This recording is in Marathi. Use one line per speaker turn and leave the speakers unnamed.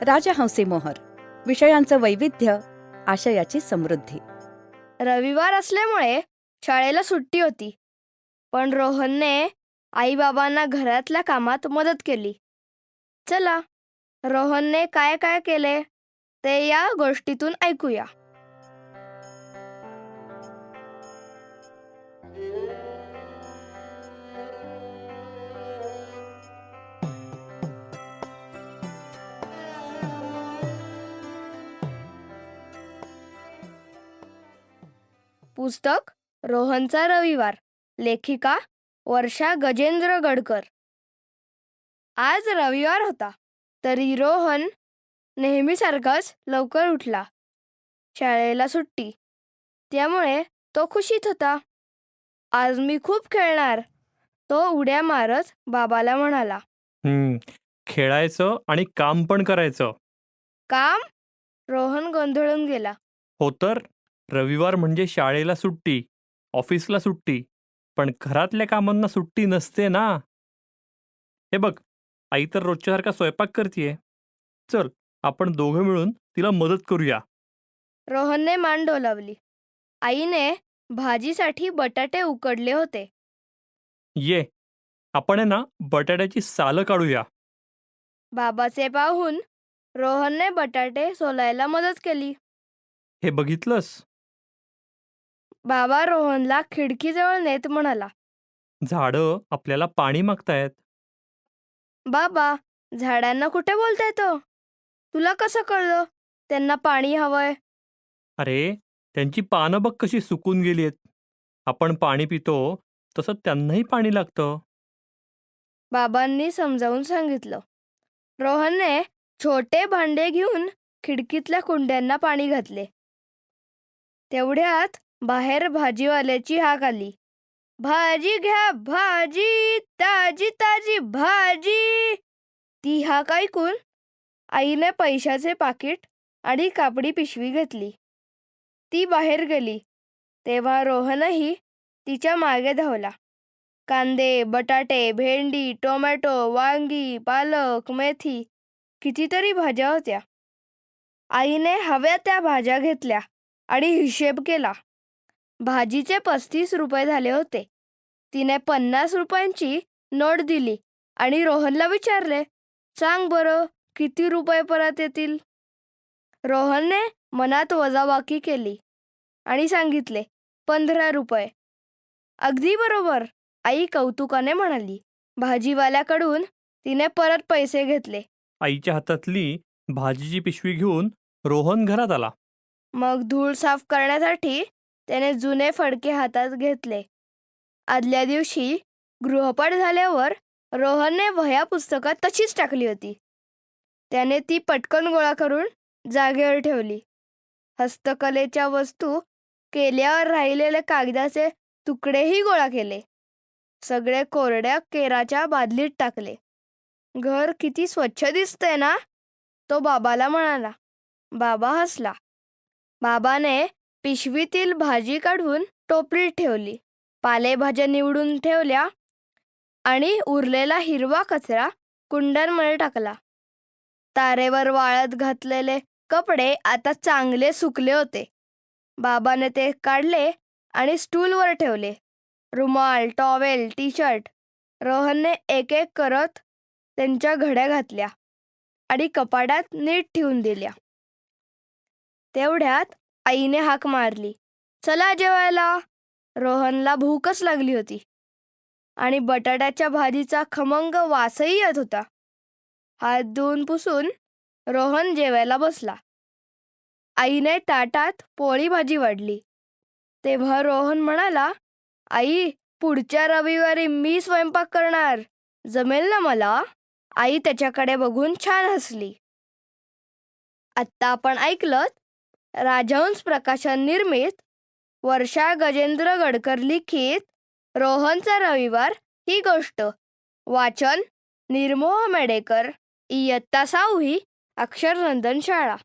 राजहंसी मोहर विषयांचं वैविध्य आशयाची समृद्धी.
रविवार असल्यामुळे शाळेला सुट्टी होती पण रोहनने आईबाबांना घरातल्या कामात मदत केली. चला रोहनने काय काय केले ते या गोष्टीतून ऐकूया. पुस्तक रोहनचा रविवार. लेखिका वर्षा गजेंद्र गडकर. आज रविवार होता तरी रोहन नेहमीसारखाच लवकर उठला. शाळेला सुट्टी. त्यामुळे तो खुशीत होता. आज मी खूप खेळणार तो उड्या मारत बाबाला म्हणाला.
खेळायचं आणि काम पण करायचं.
काम? रोहन गोंधळून गेला.
हो तर? रविवार म्हणजे शाळेला सुट्टी ऑफिसला सुट्टी पण घरातल्या कामांना सुट्टी नसते ना? हे बघ आई तर रोजच्यासारखा स्वयंपाक करतीये. चल आपण दोघं मिळून तिला मदत करूया.
रोहनने मान डोलावली. आईने भाजीसाठी बटाटे उकडले होते.
ये आपण आहे ना बटाट्याची सालं काढूया.
बाबाचे पाहून रोहनने बटाटे सोलायला मदत केली.
हे बघितलंस?
बाबा रोहनला खिडकीजवळ नेत म्हणाला.
झाडं आपल्याला पाणी मागतायत.
बाबा झाडांना कुठे बोलता येतो तुला कसं कळलं? त्यांना पाणी हवंय.
अरे त्यांची पानं बघ कशी सुकून गेली आहेत आपण पाणी पितो तसं त्यांनाही पाणी लागतं.
बाबांनी समजावून सांगितलं. रोहनने छोटे भांडे घेऊन खिडकीतल्या कुंड्यांना पाणी घातले. तेवढ्यात बाहेर भाजीवाल्याची हाक आली. भाजी घ्या भाजी ताजी ताजी भाजी. ती हाक ऐकून आईने पैशाचे पाकिट आणि कापडी पिशवी घेतली. ती बाहेर गेली. तेव्हा रोहनही तिच्यामागे धावला. कांदे बटाटे भेंडी टोमॅटो वांगी पालक मेथी कितीतरी भाज्या होत्या. आईने हव्या त्या भाज्या घेतल्या आणि हिशेब केला. भाजीचे पस्तीस रुपये झाले होते. तिने पन्नास रुपयांची नोट दिली आणि रोहनला विचारले सांग बरं किती रुपये परत येतील? रोहनने मनात वजाबाकी केली आणि सांगितले पंधरा रुपये. अगदी बरोबर आई कौतुकाने म्हणाली. भाजीवाल्याकडून तिने परत पैसे घेतले.
आईच्या हातातली भाजीची पिशवी घेऊन रोहन घरात आला.
मग धूळ साफ करण्यासाठी त्याने जुने फडके हातात घेतले. आदल्या दिवशी गृहपाठ झाल्यावर रोहनने वह्या पुस्तकात तशीच टाकली होती. त्याने ती पटकन गोळा करून जागेवर ठेवली. हस्तकलेच्या वस्तू केल्यावर राहिलेले कागदाचे तुकडेही गोळा केले. सगळे कोरड्या केराच्या बादलीत टाकले. घर किती स्वच्छ दिसतंय ना तो बाबाला म्हणाला. बाबा हसला. बाबाने पिशवीतील भाजी काढून टोपलीत ठेवली. पालेभाज्या निवडून ठेवल्या आणि उरलेला हिरवा कचरा कुंड्यांमध्ये टाकला. तारेवर वाळत घातलेले कपडे आता चांगले सुकले होते. बाबाने ते काढले आणि स्टूलवर ठेवले. रुमाल टॉवेल टी शर्ट रोहनने एक एक करत त्यांच्या घड्या घातल्या आणि कपाटात नीट ठेवून दिल्या. तेवढ्यात आईने हाक मारली. चला जेवायला. रोहनला भूकच लागली होती आणि बटाट्याच्या भाजीचा खमंग वासही येत होता. हात धुवून पुसून रोहन जेवायला बसला. आईने ताटात पोळी भाजी वाढली. तेव्हा रोहन म्हणाला आई पुढच्या रविवारी मी स्वयंपाक करणार. जमेल ना मला? आई त्याच्याकडे बघून छान हसली. आत्ता आपण ऐकलं राजहंस प्रकाशन निर्मित वर्षा गजेंद्र गडकर लिखित रोहनचा रविवार ही गोष्ट. वाचन निर्मोह मेडेकर इयत्ता सहावी अक्षरनंदन शाळा.